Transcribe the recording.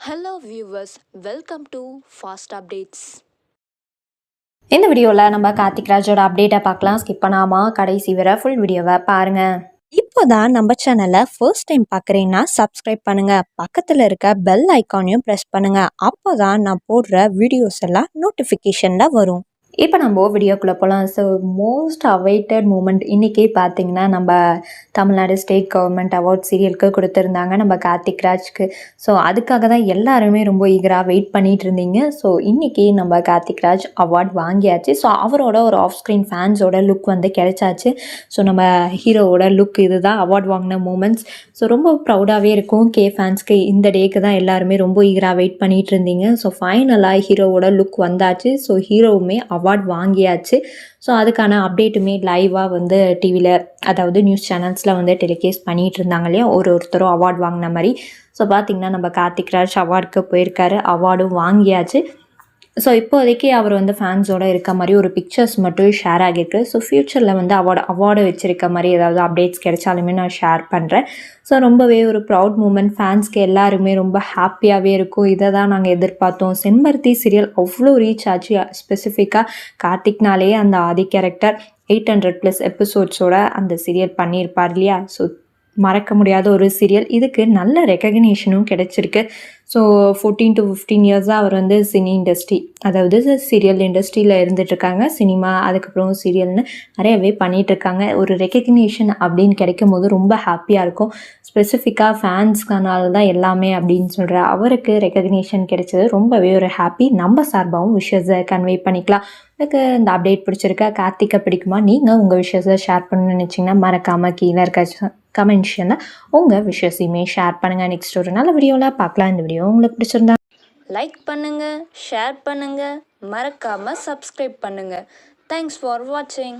Hello viewers welcome to fast updates இந்த வீடியோவில் நம்ம கார்த்திக் ராஜோட அப்டேட்டை பார்க்கலாம். ஸ்கிப் பண்ணாமல் கடைசி வரை ஃபுல் வீடியோவை பாருங்கள் இப்போதான் நம்ம சேனலை ஃபர்ஸ்ட் டைம் பார்க்குறீங்கன்னா சப்ஸ்கிரைப் பண்ணுங்க. பக்கத்தில் இருக்க பெல் ஐக்கானையும் ப்ரெஸ் பண்ணுங்க. அப்போதான் நான் போடுற வீடியோஸ் எல்லாம் நோட்டிஃபிகேஷனில் வரும். இப்போ நம்ம வீடியோக்குள்ளே போகலாம் ஸோ மோஸ்ட் அவைட்டட் மூமெண்ட் இன்றைக்கி பார்த்தீங்கன்னா நம்ம தமிழ்நாடு ஸ்டேட் கவர்மெண்ட் அவார்ட் சீரியலுக்கு கொடுத்துருந்தாங்க. நம்ம கார்த்திக் ராஜ்க்கு. ஸோ அதுக்காக தான் எல்லாருமே ரொம்ப ஈகராக வெயிட் பண்ணிட்டு இருந்தீங்க. ஸோ இன்றைக்கி நம்ம கார்த்திக் ராஜ் அவார்ட் வாங்கியாச்சு. ஸோ அவரோட ஒரு ஆஃப் ஸ்க்ரீன் ஃபேன்ஸோட லுக் வந்து கிடைச்சாச்சு. ஸோ நம்ம ஹீரோவோட லுக் இதுதான் அவார்ட் வாங்கின மூமெண்ட்ஸ் ஸோ ரொம்ப ப்ரௌடாகவே இருக்கும். கே ஃபேன்ஸ்க்கு இந்த டேக்கு தான் எல்லாருமே ரொம்ப ஈகராக வெயிட் பண்ணிகிட்டு இருந்தீங்க. ஸோ ஃபைனலாக ஹீரோவோட லுக் வந்தாச்சு. ஸோ ஹீரோவுமே அவார்ட் அவார்ட் வாங்கியாச்சு. ஸோ அதுக்கான அப்டேட்டுமே லைவாக வந்து டிவியில் அதாவது நியூஸ் சேனல்ஸில் வந்து டெலிகேஸ் பண்ணிகிட்டு இருந்தாங்க இல்லையா? ஒரு ஒருத்தரும் அவார்ட் வாங்கின மாதிரி. ஸோ பார்த்திங்கன்னா நம்ம கார்த்திக் ராஜ் அவார்டுக்கு போயிருக்காரு. அவார்டும் வாங்கியாச்சு. ஸோ இப்போதைக்கு அவர் வந்து ஃபேன்ஸோடு இருக்க மாதிரி ஒரு பிக்சர்ஸ் மட்டும் ஷேர் ஆகியிருக்கு ஸோ ஃப்யூச்சரில் வந்து அவார்டு அவார்டு வச்சுருக்க மாதிரி ஏதாவது அப்டேட்ஸ் கிடைச்சாலுமே நான் ஷேர் பண்ணுறேன் ஸோ ரொம்பவே ஒரு ப்ரௌட் மூமெண்ட் ஃபேன்ஸ்க்கு எல்லாருமே ரொம்ப ஹாப்பியாகவே இருக்கும். இதை தான் நாங்கள் எதிர்பார்த்தோம். செம்பருத்தி சீரியல் அவ்வளோ ரீச் ஆச்சு. ஸ்பெசிஃபிக்காக கார்த்திக்னாலே அந்த Aadhi character eight hundred plus எபிசோட்ஸோட அந்த சீரியல் பண்ணியிருப்பார் இல்லையா? ஸோ மறக்க முடியாத ஒரு சீரியல் இதுக்கு நல்ல ரெக்கக்னேஷனும் கிடைச்சிருக்கு. ஸோ ஃபோர்டீன் டு ஃபிஃப்டீன் இயர்ஸாக அவர் வந்து சினி இண்டஸ்ட்ரி அதாவது சீரியல் இண்டஸ்ட்ரியில் இருந்துகிட்ருக்காங்க சினிமா அதுக்கப்புறம் சீரியல்னு நிறையவே பண்ணிகிட்ருக்காங்க ஒரு ரெக்கக்னேஷன் அப்படின்னு கிடைக்கும் போது ரொம்ப ஹாப்பியாக இருக்கும். ஸ்பெசிஃபிக்காக ஃபேன்ஸ்க்கானால தான் எல்லாமே அப்படின்னு சொல்கிற அவருக்கு ரெக்கக்னேஷன் கிடைச்சது ரொம்பவே ஒரு ஹாப்பி நம்ம சார்பாகவும் விஷயத்தை கன்வே பண்ணிக்கலாம். உங்களுக்கு இந்த அப்டேட் பிடிச்சிருக்கா? கார்த்திகை பிடிக்குமா? நீங்கள் உங்கள் விஷயத்தை ஷேர் பண்ணணும்னு நினச்சிங்கன்னா மறக்காமல் கீழே இருக்க கமெண்ட்ஷனில் உங்கள் விஷயத்தையுமே ஷேர் பண்ணுங்கள் நெக்ஸ்ட் ஒரு நல்ல வீடியோவில் பார்க்கலாம். இந்த வீடியோ உங்களுக்கு பிடிச்சிருந்தா லைக் பண்ணுங்கள் ஷேர் பண்ணுங்கள் மறக்காமல் சப்ஸ்கிரைப் பண்ணுங்கள் தேங்க்ஸ் ஃபார் வாட்சிங்